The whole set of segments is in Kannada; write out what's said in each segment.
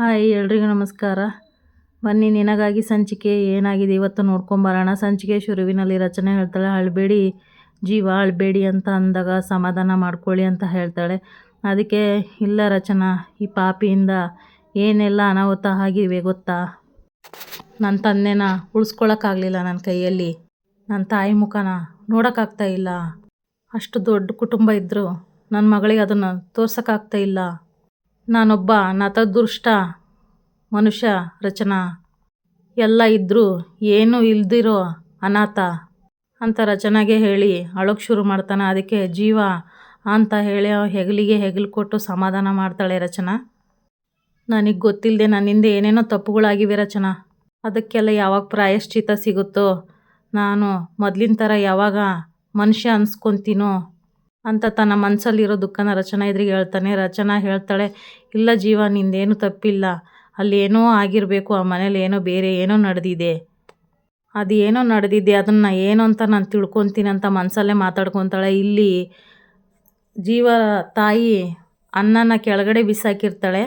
ಹಾಯ್, ಎಲ್ರಿಗೂ ನಮಸ್ಕಾರ. ಬನ್ನಿ, ನಿನಗಾಗಿ ಸಂಚಿಕೆ ಏನಾಗಿದೆ? ಇವತ್ತು ನೋಡ್ಕೊಂಬರೋಣ ಸಂಚಿಕೆ ಶುರುವಿನಲ್ಲಿ ರಚನೆ ಹೇಳ್ತಾಳೆ, ಅಳಬೇಡಿ ಜೀವ, ಅಳಬೇಡಿ ಅಂತ ಅಂದಾಗ ಸಮಾಧಾನ ಮಾಡ್ಕೊಳ್ಳಿ ಅಂತ ಹೇಳ್ತಾಳೆ. ಅದಕ್ಕೆ ಇಲ್ಲ ರಚನಾ, ಈ ಪಾಪಿಯಿಂದ ಏನೆಲ್ಲ ಅನಾಹುತ ಆಗಿವೆ ಗೊತ್ತಾ? ನನ್ನ ತಂದೆನ ಉಳಿಸ್ಕೊಳಕ್ಕಾಗಲಿಲ್ಲ ನನ್ನ ಕೈಯಲ್ಲಿ. ನನ್ನ ತಾಯಿ ಮುಖನ ನೋಡೋಕ್ಕಾಗ್ತಾ ಇಲ್ಲ. ಅಷ್ಟು ದೊಡ್ಡ ಕುಟುಂಬ ಇದ್ದರೂ ನನ್ನ ಮಗಳಿಗೆ ಅದನ್ನು ತೋರ್ಸೋಕ್ಕಾಗ್ತಾ ಇಲ್ಲ. ನಾನೊಬ್ಬ ನತದೃಷ್ಟ ಮನುಷ್ಯ ರಚನಾ. ಎಲ್ಲ ಇದ್ದರೂ ಏನೂ ಇಲ್ದಿರೋ ಅನಾಥ ಅಂತ ರಚನಾಗೆ ಹೇಳಿ ಅಳೋಕ್ಕೆ ಶುರು ಮಾಡ್ತಾನೆ. ಅದಕ್ಕೆ ಜೀವ ಅಂತ ಹೇಳಿ ಹೆಗಲಿಗೆ ಹೆಗಲು ಕೊಟ್ಟು ಸಮಾಧಾನ ಮಾಡ್ತಾಳೆ ರಚನಾ. ನನಗೆ ಗೊತ್ತಿಲ್ಲದೆ ನನ್ನಿಂದ ಏನೇನೋ ತಪ್ಪುಗಳಾಗಿವೆ ರಚನಾ. ಅದಕ್ಕೆಲ್ಲ ಯಾವಾಗ ಪ್ರಾಯಶ್ಚಿತ ಸಿಗುತ್ತೋ, ನಾನು ಮೊದಲಿನ ಥರ ಯಾವಾಗ ಮನುಷ್ಯ ಅನ್ಸ್ಕೊತೀನೋ ಅಂತ ತನ್ನ ಮನಸ್ಸಲ್ಲಿರೋ ದುಃಖನ ರಚನಾ ಎದುರಿಗೆ ಹೇಳ್ತಾನೆ. ರಚನಾ ಹೇಳ್ತಾಳೆ, ಇಲ್ಲ ಜೀವ, ನಿಂದೇನು ತಪ್ಪಿಲ್ಲ. ಅಲ್ಲಿ ಏನೋ ಆಗಿರಬೇಕು, ಆ ಮನೇಲಿ ಏನೋ ಬೇರೆ ಏನೋ ನಡೆದಿದೆ. ಅದು ಏನೋ ನಡೆದಿದೆ, ಅದನ್ನು ಏನು ಅಂತ ನಾನು ತಿಳ್ಕೊತೀನಿ ಅಂತ ಮನಸಲ್ಲೇ ಮಾತಾಡ್ಕೊತಾಳೆ. ಇಲ್ಲಿ ಜೀವ ತಾಯಿ ಅನ್ನನ ಕೆಳಗಡೆ ಬಿಸಾಕಿರ್ತಾಳೆ.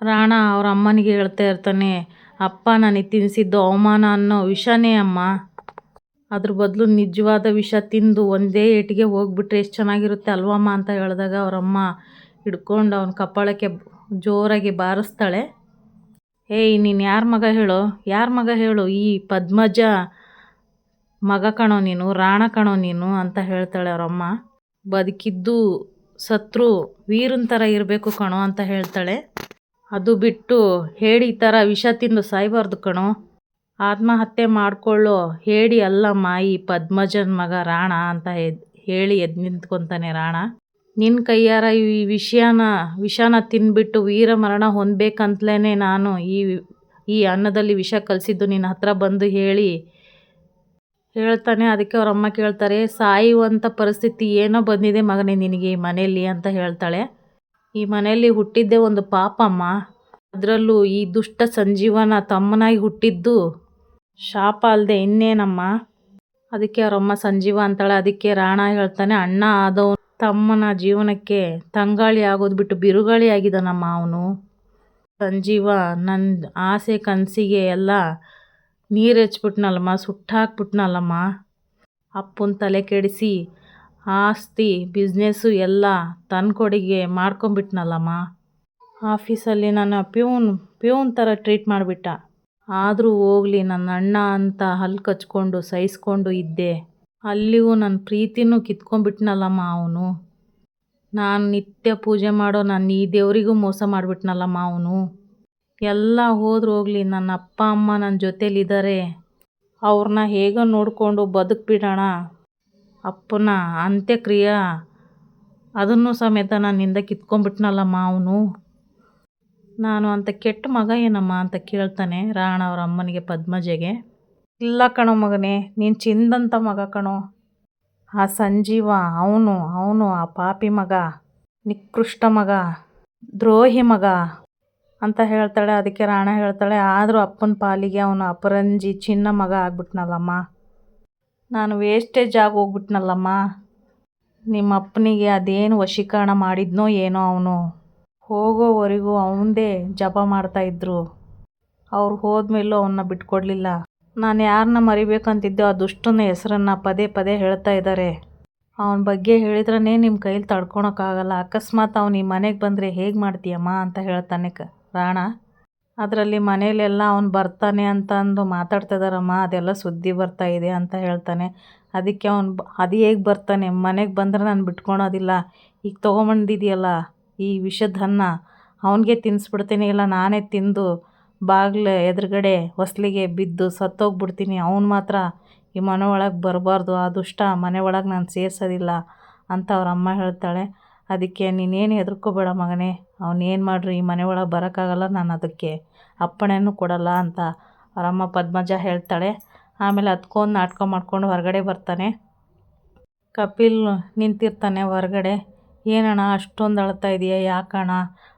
ರಾಣ ಅವ್ರ ಅಮ್ಮನಿಗೆ ಹೇಳ್ತಾ ಇರ್ತಾನೆ, ಅಪ್ಪ ನನಗೆ ತಿನ್ನಿಸಿದ್ದು ಅವಮಾನ ಅನ್ನೋ ವಿಷನೇ ಅಮ್ಮ. ಅದ್ರ ಬದಲು ನಿಜವಾದ ವಿಷ ತಿಂದು ಒಂದೇ ಏಟಿಗೆ ಹೋಗ್ಬಿಟ್ರೆ ಎಷ್ಟು ಚೆನ್ನಾಗಿರುತ್ತೆ ಅಲ್ವಮ್ಮ ಅಂತ ಹೇಳಿದಾಗ ಅವರಮ್ಮ ಹಿಡ್ಕೊಂಡು ಅವನ ಕಪಾಳಕ್ಕೆ ಜೋರಾಗಿ ಬಾರಿಸ್ತಾಳೆ. ಏಯ್ ನೀನು ಯಾರ ಮಗ ಹೇಳು? ಯಾರ ಮಗ ಹೇಳು? ಈ ಪದ್ಮಜ ಮಗ ಕಣೋ ನೀನು, ರಾಣ ಕಣೋ ನೀನು ಅಂತ ಹೇಳ್ತಾಳೆ ಅವರಮ್ಮ. ಬದುಕಿದ್ದು ಸತ್ರು ವೀರನ ಥರ ಇರಬೇಕು ಕಣೋ ಅಂತ ಹೇಳ್ತಾಳೆ. ಅದು ಬಿಟ್ಟು ಹೇಳಿ ಈ ಥರ ವಿಷ ತಿಂದು ಸಾಯಬಾರ್ದು ಕಣೋ. ಆತ್ಮಹತ್ಯೆ ಮಾಡಿಕೊಳ್ಳೋ ಹೇಳಿ ಅಲ್ಲಮ್ಮ ಈ ಪದ್ಮಜನ ಮಗ ರಾಣ ಅಂತ ಹೇಳಿ ಎದ್ದು ನಿಂತ್ಕೊತಾನೆ ರಾಣ. ನಿನ್ನ ಕೈಯಾರ ಈ ವಿಷಯನ, ವಿಷನ ತಿನ್ಬಿಟ್ಟು ವೀರ ಮರಣ ಹೊಂದಬೇಕಂತಲೇ ನಾನು ಈ ಈ ಅನ್ನದಲ್ಲಿ ವಿಷ ಕಲಿಸಿದ್ದು ನಿನ್ನ ಹತ್ರ ಬಂದು ಹೇಳಿ ಹೇಳ್ತಾನೆ. ಅದಕ್ಕೆ ಅವ್ರ ಅಮ್ಮ ಕೇಳ್ತಾರೆ ಸಾಯುವಂಥ ಪರಿಸ್ಥಿತಿ ಏನೋ ಬಂದಿದೆ ಮಗನೇ ನಿನಗೆ ಈ ಮನೆಯಲ್ಲಿ ಅಂತ ಹೇಳ್ತಾಳೆ. ಈ ಮನೆಯಲ್ಲಿ ಹುಟ್ಟಿದ್ದೆ ಒಂದು ಪಾಪಮ್ಮ. ಅದರಲ್ಲೂ ಈ ದುಷ್ಟ ಸಂಜೀವನ ತಮ್ಮನಾಗಿ ಹುಟ್ಟಿದ್ದು ಶಾಪ ಅಲ್ಲದೆ ಇನ್ನೇನಮ್ಮ? ಅದಕ್ಕೆ ಅವರಮ್ಮ ಸಂಜೀವ ಅಂತಾಳೆ. ಅದಕ್ಕೆ ರಾಣ ಹೇಳ್ತಾನೆ, ಅಣ್ಣ ಆದವನು ತಮ್ಮನ ಜೀವನಕ್ಕೆ ತಂಗಾಳಿ ಆಗೋದು ಬಿಟ್ಟು ಬಿರುಗಾಳಿ ಆಗಿದ್ದಾನಮ್ಮ ಅವನು. ಸಂಜೀವ ನನ್ನ ಆಸೆ ಕನಸಿಗೆ ಎಲ್ಲ ನೀರು ಹಚ್ಬಿಟ್ನಲ್ಲಮ್ಮ ಸುಟ್ಟಾಕ್ಬಿಟ್ನಲ್ಲಮ್ಮ ಅಪ್ಪನ ತಲೆ ಕೆಡಿಸಿ, ಆಸ್ತಿ ಬಿಸ್ನೆಸ್ಸು ಎಲ್ಲ ತನ್ನ ಕೊಡುಗೆ ಮಾಡ್ಕೊಂಬಿಟ್ನಲ್ಲಮ್ಮ ಆಫೀಸಲ್ಲಿ ನನ್ನ ಪ್ಯೂನ್ ಪ್ಯೂನ್ ಥರ ಟ್ರೀಟ್ ಮಾಡಿಬಿಟ್ಟ. ಆದರೂ ಹೋಗಲಿ, ನನ್ನ ಅಣ್ಣ ಅಂತ ಹಲ್ಲು ಕಚ್ಕೊಂಡು, ಸಹಿಸ್ಕೊಂಡು ಇದ್ದೆ. ಅಲ್ಲಿಗೂ ನನ್ನ ಪ್ರೀತಿನೂ ಕಿತ್ಕೊಂಡ್ಬಿಟ್ನಲ್ಲಮ್ಮ ಅವನು. ನಾನು ನಿತ್ಯ ಪೂಜೆ ಮಾಡೋ ನನ್ನ ಈ ದೇವರಿಗೂ ಮೋಸ ಮಾಡಿಬಿಟ್ನಲ್ಲಮ್ಮ ಅವನು. ಎಲ್ಲ ಹೋದ್ರೆ ಹೋಗಲಿ, ನನ್ನ ಅಪ್ಪ, ಅಮ್ಮ ನನ್ನ ಜೊತೇಲಿದ್ದಾರೆ ಅವ್ರನ್ನ ಹೇಗೋ ನೋಡಿಕೊಂಡು ಬದುಕ್ಬಿಡೋಣ. ಅಪ್ಪನ ಅಂತ್ಯಕ್ರಿಯೆ. ಅದನ್ನು ಸಮೇತ ನನ್ನಿಂದ ಕಿತ್ಕೊಂಡ್ಬಿಟ್ನಲ್ಲಮ್ಮ ಅವನು. ನಾನು ಅಂತ ಕೆಟ್ಟ ಮಗ ಏನಮ್ಮ ಅಂತ ಕೇಳ್ತಾನೆ ರಾಣ ಅವ್ರ ಅಮ್ಮನಿಗೆ ಪದ್ಮಜೆಗೆ. ಇಲ್ಲ ಕಣೋ ಮಗನೇ, ನೀನು ಚಿಂದಂಥ ಮಗ ಕಣೋ. ಆ ಸಂಜೀವ, ಅವನು ಅವನು ಆ ಪಾಪಿ ಮಗ, ನಿಕೃಷ್ಟ ಮಗ, ದ್ರೋಹಿ ಮಗ ಅಂತ ಹೇಳ್ತಾಳೆ, ಅದಕ್ಕೆ ರಾಣ ಹೇಳ್ತಾಳೆ, ಆದರೂ ಅಪ್ಪನ ಪಾಲಿಗೆ ಅವನು ಅಪರಂಜಿ ಚಿನ್ನ ಮಗ ಆಗ್ಬಿಟ್ನಲ್ಲಮ್ಮ. ನಾನು ವೇಸ್ಟೇಜ್ ಆಗಿ ಹೋಗ್ಬಿಟ್ನಲ್ಲಮ್ಮ. ನಿಮ್ಮ ಅಪ್ಪನಿಗೆ ಅದೇನು ವಶೀಕರಣ ಮಾಡಿದ್ನೋ ಏನೋ ಅವನು. ಹೋಗೋವರೆಗೂ ಅವಂದೇ ಜಪ ಮಾಡ್ತಾಯಿದ್ರು ಅವ್ರು ಹೋದ್ಮೇಲೂ ಅವನ್ನ ಬಿಟ್ಕೊಡ್ಲಿಲ್ಲ. ನಾನು ಯಾರನ್ನ ಮರಿಬೇಕಂತಿದ್ದೆ ಆ ದುಷ್ಟನ ಹೆಸರನ್ನು ಪದೇ ಪದೇ ಹೇಳ್ತಾ ಇದ್ದಾರೆ ಅವನ ಬಗ್ಗೆ ಹೇಳಿದ್ರೇ ನಿಮ್ಮ ಕೈಲಿ ತಡ್ಕೊಳಕ್ಕಾಗಲ್ಲ ಅಕಸ್ಮಾತ್ ಅವನು ಈ ಮನೆಗೆ ಬಂದರೆ ಹೇಗೆ ಮಾಡ್ತೀಯಮ್ಮ ಅಂತ ಹೇಳ್ತಾನೆ ಕ, ರಾಣ. ಅದರಲ್ಲಿ ಮನೇಲೆಲ್ಲ ಅವನು ಬರ್ತಾನೆ ಅಂತ ಅಂದು ಮಾತಾಡ್ತಿದಾರಮ್ಮ ಅದೆಲ್ಲ ಸುದ್ದಿ ಬರ್ತಾ ಇದೆ ಅಂತ ಹೇಳ್ತಾನೆ. ಅದಕ್ಕೆ ಅವನು ಅದು ಹೇಗೆ ಬರ್ತಾನೆ? ಮನೆಗೆ ಬಂದರೆ ನಾನು ಬಿಟ್ಕೊಳೋದಿಲ್ಲ. ಈಗ ತೊಗೊಂಬಂದಿದೆಯಲ್ಲ. ಈ ವಿಷದ ಅವನಿಗೆ ತಿನ್ನಿಸ್ಬಿಡ್ತೀನಿ ಇಲ್ಲ ನಾನೇ ತಿಂದು ಬಾಗಿಲು ಎದುರುಗಡೆ ಹೊಸ್ಲಿಗೆ ಬಿದ್ದು ಸತ್ತೋಗ್ಬಿಡ್ತೀನಿ, ಅವ್ನು ಮಾತ್ರ ಈ ಮನೆ ಒಳಗೆ ಬರಬಾರ್ದು, ಆ ದುಷ್ಟ ಮನೆ ಒಳಗೆ ನಾನು ಸೇರ್ಸೋದಿಲ್ಲ ಅಂತ ಅವ್ರ ಅಮ್ಮ ಹೇಳ್ತಾಳೆ. ಅದಕ್ಕೆ ನೀನೇನು ಹೆದರ್ಕೋಬೇಡ ಮಗನೇ ಏನು ಮಾಡ್ರಿ ಈ ಮನೆ ಒಳಗೆ ಬರೋಕ್ಕಾಗಲ್ಲ, ನಾನು ಅದಕ್ಕೆ ಅಪ್ಪಣೆನೂ ಕೊಡಲ್ಲ ಅಂತ ಅವರಮ್ಮ ಪದ್ಮಜ ಹೇಳ್ತಾಳೆ. ಆಮೇಲೆ ಅದ್ಕೊಂದು ನಾಟಕ ಮಾಡ್ಕೊಂಡು ಹೊರಗಡೆ ಬರ್ತಾನೆ. ಕಪಿಲ್ ನಿಂತಿರ್ತಾನೆ ಹೊರಗಡೆ. ಏನಣ್ಣ, ಅಷ್ಟೊಂದು ಅಳ್ತಾ ಇದೀಯ? ಯಾಕಣ್ಣ?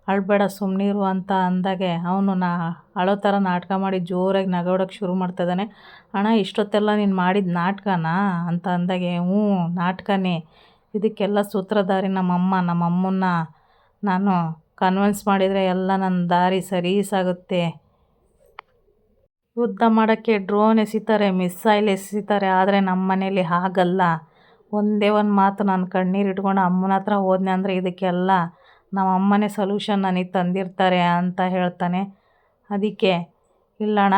ಅಳಬೇಡ ಸುಮ್ಮನಿರು ಅಂತ ಅಂದಾಗೆ ಅವನು ನಾ ಅಳೋ ಥರ ನಾಟಕ ಮಾಡಿ ಜೋರಾಗಿ ನಗೋಡೋಕ್ಕೆ ಶುರು ಮಾಡ್ತಾಯಿದ್ದಾನೆ ಅಣ್ಣ, ಇಷ್ಟೊತ್ತೆಲ್ಲ ನೀನು ಮಾಡಿದ ನಾಟಕನಾ? ಅಂತ ಅಂದಾಗೆ, ಹ್ಞೂ, ನಾಟಕನೇ. ಇದಕ್ಕೆಲ್ಲ ಸೂತ್ರಧಾರಿ ನಮ್ಮಮ್ಮ. ನಮ್ಮಮ್ಮನ್ನ ನಾನು ಕನ್ವಿನ್ಸ್ ಮಾಡಿದರೆ ಎಲ್ಲ ನನ್ನ ದಾರಿ ಸರಿ ಸಾಗುತ್ತೆ. ಯುದ್ಧ ಮಾಡೋಕ್ಕೆ ಡ್ರೋನ್ ಎಸಿತಾರೆ ಮಿಸೈಲ್ ಎಸಿತಾರೆ, ಆದರೆ ನಮ್ಮ ಮನೇಲಿ ಹಾಗಲ್ಲ. ಒಂದೇ ಒಂದು ಮಾತು ನಾನು ಕಣ್ಣೀರು ಇಟ್ಕೊಂಡು ಅಮ್ಮನ ಹತ್ರ ಹೋದ್ನೆ ಅಂದರೆ ಇದಕ್ಕೆಲ್ಲ ನಮ್ಮ ಅಮ್ಮನೇ ಸೊಲ್ಯೂಷನ್ ನನಗೆ ತಂದಿರ್ತಾರೆ ಅಂತ ಹೇಳ್ತಾನೆ. ಅದಕ್ಕೆ ಇಲ್ಲಣ್ಣ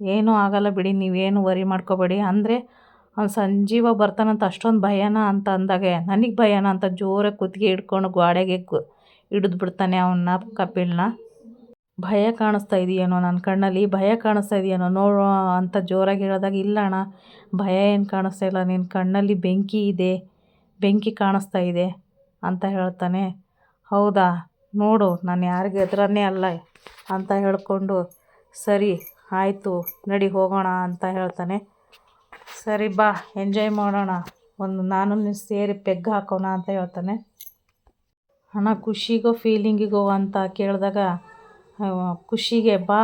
ಏನೂ ಆಗಲ್ಲ ಬಿಡಿ, ನೀವೇನು ವರಿ ಮಾಡ್ಕೋಬೇಡಿ. ಅಂದರೆ ಅವ್ನು ಸಂಜೀವ ಬರ್ತಾನಂತ ಅಷ್ಟೊಂದು ಭಯನ ಅಂತ ಅಂದಾಗೆ, ನನಗೆ ಭಯನ ಅಂತ ಜೋರಾಗಿ ಕುತ್ತಿಗೆ ಹಿಡ್ಕೊಂಡು ಗ್ವಾಡೆಗೆ ಕು, ಹಿಡಿದು ಬಿಡ್ತಾನೆ ಅವನ್ನ ಕಪಿಲ್ನ. ಭಯ ಕಾಣಿಸ್ತಾ ಇದೆಯೇನೋ ನನ್ನ ಕಣ್ಣಲ್ಲಿ? ಭಯ ಕಾಣಿಸ್ತಾ ಇದೆಯೇನೋ ನೋಡು ಅಂತ ಜೋರಾಗಿ ಹೇಳಿದಾಗ, ಇಲ್ಲ ಅಣ್ಣ, ಭಯ ಏನು ಕಾಣಿಸ್ತಾ ಇಲ್ಲ. ನಿನ್ನ ಕಣ್ಣಲ್ಲಿ ಬೆಂಕಿ ಇದೆ, ಬೆಂಕಿ ಕಾಣಿಸ್ತಾ ಇದೆ ಅಂತ ಹೇಳ್ತಾನೆ. ಹೌದಾ? ನೋಡು, ನಾನು ಯಾರಿಗೆ ಎದುರನ್ನೇ ಅಲ್ಲ ಅಂತ ಹೇಳ್ಕೊಂಡು, ಸರಿ, ಆಯಿತು, ನಡಿ ಹೋಗೋಣ ಅಂತ ಹೇಳ್ತಾನೆ. ಸರಿ, ಬಾ, ಎಂಜಾಯ್ ಮಾಡೋಣ. ಒಂದು ನಾನು ನೀನು ಸೇರಿ ಪೆಗ್ ಹಾಕೋಣ ಅಂತ ಹೇಳ್ತಾನೆ. ಹಣ ಖುಷಿಗೋ ಫೀಲಿಂಗಿಗೋ ಅಂತ ಕೇಳಿದಾಗ ಖುಷಿಗೆ ಬಾ.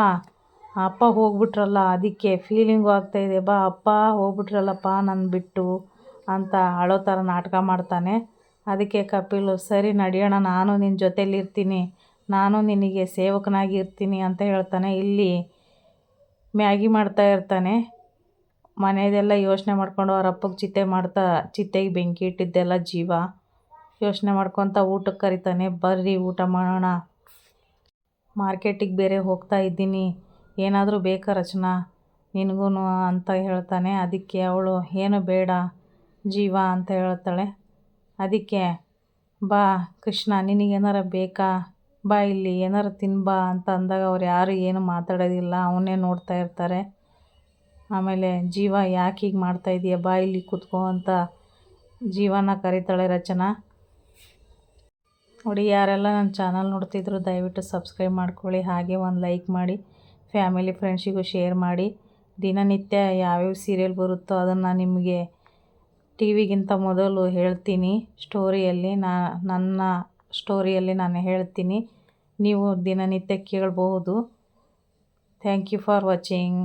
ಅಪ್ಪ ಹೋಗ್ಬಿಟ್ರಲ್ಲ, ಅದಕ್ಕೆ ಫೀಲಿಂಗು ಆಗ್ತಾಯಿದೆ ಬಾ, ಅಪ್ಪ ಹೋಗ್ಬಿಟ್ರಲ್ಲಪ್ಪ ನನ್ನ ಬಿಟ್ಟು ಅಂತ ಅಳೋ ಥರ ನಾಟಕ ಮಾಡ್ತಾನೆ. ಅದಕ್ಕೆ ಕಪಿಲು, ಸರಿ ನಡೆಯೋಣ ನಾನು ನಿನ್ನ ಜೊತೆಲಿರ್ತೀನಿ. ನಾನು ನಿನಗೆ ಸೇವಕನಾಗಿ ಇರ್ತೀನಿ ಅಂತ ಹೇಳ್ತಾನೆ. ಇಲ್ಲಿ ಮ್ಯಾಗಿ ಮಾಡ್ತಾ ಇರ್ತಾನೆ. ಮನೆಯದೆಲ್ಲ ಯೋಚನೆ ಮಾಡ್ಕೊಂಡು ಅವ್ರ ಅಪ್ಪಗೆ ಚಿತೆ ಮಾಡ್ತಾ ಚಿತ್ತೆಗೆ ಬೆಂಕಿ ಇಟ್ಟಿದ್ದೆಲ್ಲ ಜೀವ ಯೋಚನೆ ಮಾಡ್ಕೊತ ಊಟಕ್ಕೆ ಕರಿತಾನೆ. ಬರ್ರಿ, ಊಟ ಮಾಡೋಣ. ಮಾರ್ಕೆಟಿಗೆ ಬೇರೆ ಹೋಗ್ತಾ ಇದ್ದೀನಿ. ಏನಾದರೂ ಬೇಕಾ ರಚನಾ? ನಿನಗೂ ಅಂತ ಹೇಳ್ತಾನೆ. ಅದಕ್ಕೆ ಅವಳು, ಏನು ಬೇಡ, ಜೀವ ಅಂತ ಹೇಳ್ತಾಳೆ. ಅದಕ್ಕೆ, ಬಾ ಕೃಷ್ಣ, ನಿನಗೇನಾರ ಬೇಕಾ? ಬಾ ಇಲ್ಲಿ, ಏನಾರು ತಿನ್ಬಾ ಅಂತ ಅಂದಾಗ ಅವ್ರು ಯಾರು ಏನು ಮಾತಾಡೋದಿಲ್ಲ. ಅವನ್ನೇ ನೋಡ್ತಾ ಇರ್ತಾರೆ. ಆಮೇಲೆ, ಜೀವ ಯಾಕೆ ಹೀಗೆ ಮಾಡ್ತಾ ಇದೀಯ? ಬಾ ಇಲ್ಲಿ ಕೂತ್ಕೋ ಅಂತ ಜೀವನ ಕರಿತಾಳೆ ರಚನಾ. ನೋಡಿ, ಯಾರೆಲ್ಲ ನನ್ನ ಚಾನಲ್ ನೋಡ್ತಿದ್ರು, ದಯವಿಟ್ಟು ಸಬ್ಸ್ಕ್ರೈಬ್ ಮಾಡ್ಕೊಳ್ಳಿ. ಹಾಗೆ ಒಂದು ಲೈಕ್ ಮಾಡಿ ಫ್ಯಾಮಿಲಿ ಫ್ರೆಂಡ್ಸಿಗೂ ಶೇರ್ ಮಾಡಿ. ದಿನನಿತ್ಯ ಯಾವ್ಯಾವ ಸೀರಿಯಲ್ ಬರುತ್ತೋ ಅದನ್ನು ನಿಮಗೆ ಟಿ ವಿಗಿಂತ ಮೊದಲು ಹೇಳ್ತೀನಿ. ಸ್ಟೋರಿಯಲ್ಲಿ ನಾ, ನನ್ನ ಸ್ಟೋರಿಯಲ್ಲಿ ನಾನು ಹೇಳ್ತೀನಿ. ನೀವು ದಿನನಿತ್ಯ ಕೇಳಬಹುದು. Thank you for watching